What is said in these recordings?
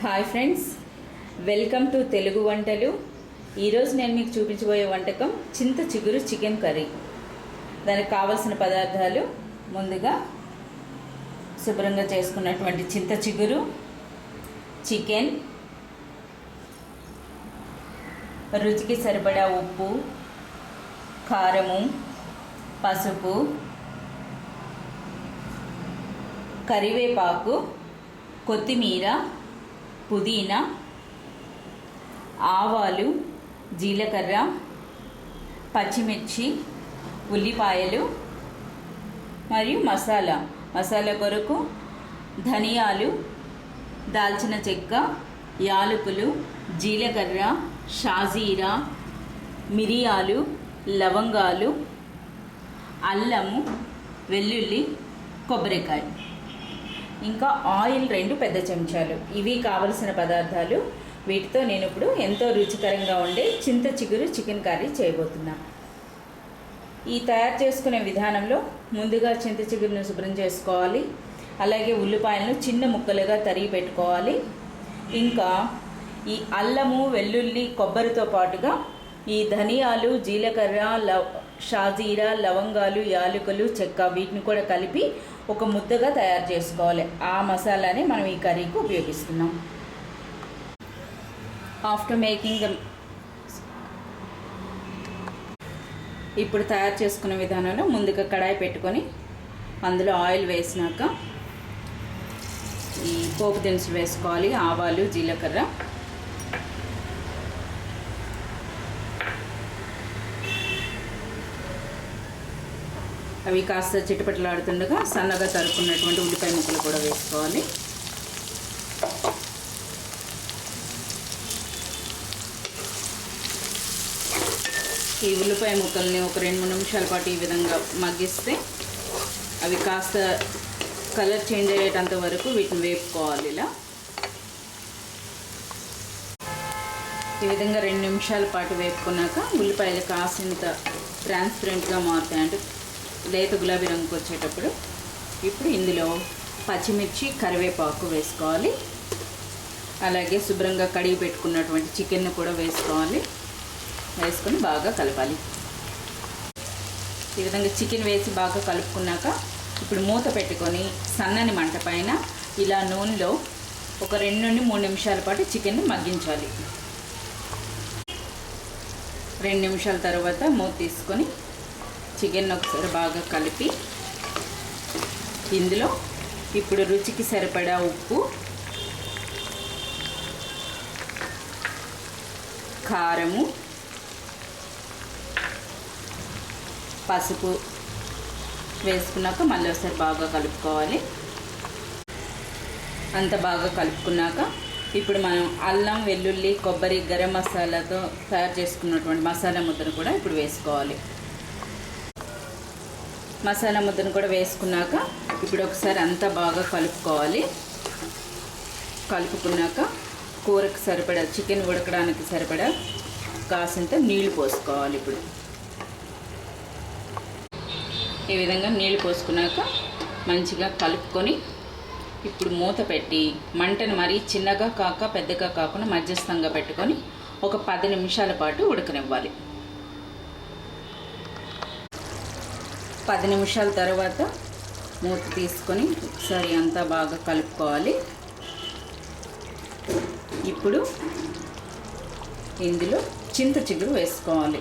Hi friends welcome to Telugu వంటలు ఈరోజు నేను మీకు చూపించబోయే వంటకం చింత చిగురు చికెన్ కర్రీ. దానికి కావలసిన పదార్థాలు ముందుగా శుభ్రంగా చేసుకున్నటువంటి చింత చిగురు చికెన్ రుచికి సరిపడా ఉప్పు కారము పసుపు కరివేపాకు కొత్తిమీర పుదీనా ఆవాలు జీలకర్ర పచ్చిమిర్చి ఉల్లిపాయలు మరియు మసాలా. మసాలా కొరకు ధనియాలు దాల్చిన చెక్క యాలకులు జీలకర్ర షాజీరా మిరియాలు లవంగాలు అల్లము వెల్లుల్లి కొబ్బరికాయ. ఇంకా ఆయిల్ రెండు పెద్ద చెంచాలు. ఇవి కావలసిన పదార్థాలు. వీటితో నేను ఇప్పుడు ఎంతో రుచికరంగా ఉండే చింత చిగురు చికెన్ కర్రీ చేయబోతున్నాను ఈ తయారు చేసుకునే విధానంలో ముందుగా చింత చిగురును శుభ్రం చేసుకోవాలి. అలాగే ఉల్లిపాయలను చిన్న ముక్కలుగా తరిగి పెట్టుకోవాలి. ఇంకా ఈ అల్లము వెల్లుల్లి కొబ్బరితో పాటుగా ఈ ధనియాలు జీలకర్ర లవ్ షాజీరా లవంగాలు యాలకులు చెక్క వీటిని కూడా కలిపి ఒక ముద్దగా తయారు చేసుకోవాలి. ఆ మసాలానే మనం ఈ కర్రీకి ఉపయోగిస్తున్నాం. ఆఫ్టర్ మేకింగ్ ద ఇప్పుడు తయారు చేసుకునే విధానంలో ముందుగా కడాయి పెట్టుకొని అందులో ఆయిల్ వేసినాక ఈ పోపు దినుసులు వేసుకోవాలి ఆవాలు జీలకర్ర. అవి కాస్త చిటపటలాడుతుండగా సన్నగా తరుపుకున్నటువంటి ఉల్లిపాయ ముక్కలు కూడా వేసుకోవాలి. ఈ ఉల్లిపాయ ముక్కల్ని ఒక రెండు మూడు నిమిషాల పాటు ఈ విధంగా మగ్గిస్తే అవి కాస్త కలర్ చేంజ్ అయ్యేటంత వరకు వీటిని వేపుకోవాలి ఇలా. ఈ విధంగా రెండు నిమిషాల పాటు వేపుకున్నాక ఉల్లిపాయలు కాసింత ట్రాన్స్పరెంట్గా మారుతాయి. అంటే లేత గులాబీ రంగుకి వచ్చేటప్పుడు ఇప్పుడు ఇందులో పచ్చిమిర్చి కరివేపాకు వేసుకోవాలి. అలాగే శుభ్రంగా కడిగి పెట్టుకున్నటువంటి చికెన్ను కూడా వేసుకోవాలి. వేసుకొని బాగా కలపాలి. ఈ విధంగా చికెన్ వేసి బాగా కలుపుకున్నాక ఇప్పుడు మూత పెట్టుకొని సన్నని మంట పైన ఇలా నూనెలో ఒక రెండు నుండి మూడు నిమిషాల పాటు చికెన్ని మగ్గించాలి. రెండు నిమిషాల తర్వాత మూత తీసుకొని చికెన్ ఒకసారి బాగా కలిపి ఇందులో ఇప్పుడు రుచికి సరిపడా ఉప్పు కారము పసుపు వేసుకున్నాక మళ్ళీ ఒకసారి బాగా కలుపుకోవాలి. అంత బాగా కలుపుకున్నాక ఇప్పుడు మనం అల్లం వెల్లుల్లి కొబ్బరి గరం మసాలాతో తయారు చేసుకున్నటువంటి మసాలా ముద్దను కూడా ఇప్పుడు వేసుకోవాలి. మసాలా ముద్దను కూడా వేసుకున్నాక ఇప్పుడు ఒకసారి అంతా బాగా కలుపుకోవాలి. కలుపుకున్నాక కూరకు సరిపడా చికెన్ ఉడకడానికి సరిపడా కాసింత నీళ్ళు పోసుకోవాలి ఇప్పుడు. ఈ విధంగా నీళ్ళు పోసుకున్నాక మంచిగా కలుపుకొని ఇప్పుడు మూత పెట్టి మంటను మరీ చిన్నగా కాక పెద్దగా కాకుండా మధ్యస్థంగా పెట్టుకొని ఒక పది నిమిషాల పాటు ఉడకనివ్వాలి. పది నిమిషాల తర్వాత మూత తీసుకొని ఒకసారి అంతా బాగా కలుపుకోవాలి. ఇప్పుడు ఇందులో చింత చిగురు వేసుకోవాలి.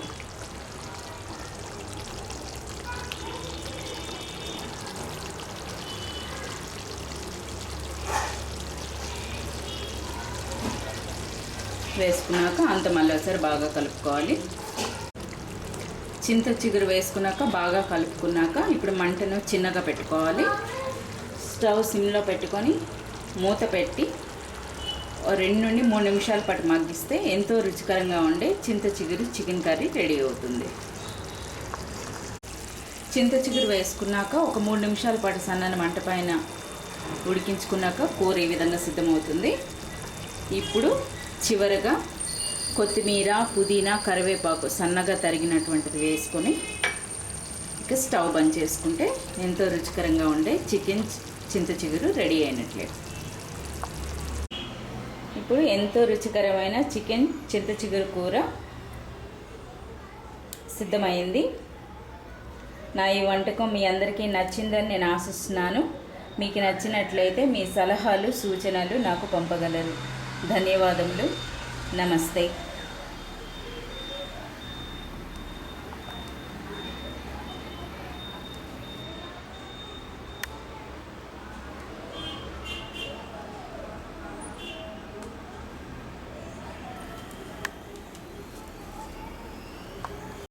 వేసుకున్నాక అంత మళ్ళీ ఒకసారి బాగా కలుపుకోవాలి. చింత చిగురు వేసుకున్నాక బాగా కలుపుకున్నాక ఇప్పుడు మంటను చిన్నగా పెట్టుకోవాలి. స్టవ్ సిమ్లో పెట్టుకొని మూత పెట్టి రెండు నుండి మూడు నిమిషాల పాటు మగ్గిస్తే ఎంతో రుచికరంగా ఉండే చింత చిగురు చికెన్ కర్రీ రెడీ అవుతుంది. చింత చిగురు వేసుకున్నాక ఒక మూడు నిమిషాల పాటు సన్నని మంట పైన ఉడికించుకున్నాక కూర ఈ విధంగా సిద్ధమవుతుంది. ఇప్పుడు చివరగా కొత్తిమీర పుదీనా కరివేపాకు సన్నగా తరిగినటువంటిది వేసుకొని ఇక స్టవ్ బంద్ చేసుకుంటే ఎంతో రుచికరంగా ఉండే చికెన్ చింత చిగురు రెడీ అయినట్లే. ఇప్పుడు ఎంతో రుచికరమైన చికెన్ చింత చిగురు కూర సిద్ధమైంది. నా ఈ వంటకం మీ అందరికీ నచ్చిందని నేను ఆశిస్తున్నాను. మీకు నచ్చినట్లయితే మీ సలహాలు సూచనలు నాకు పంపగలరు. ధన్యవాదములు. నమస్తే.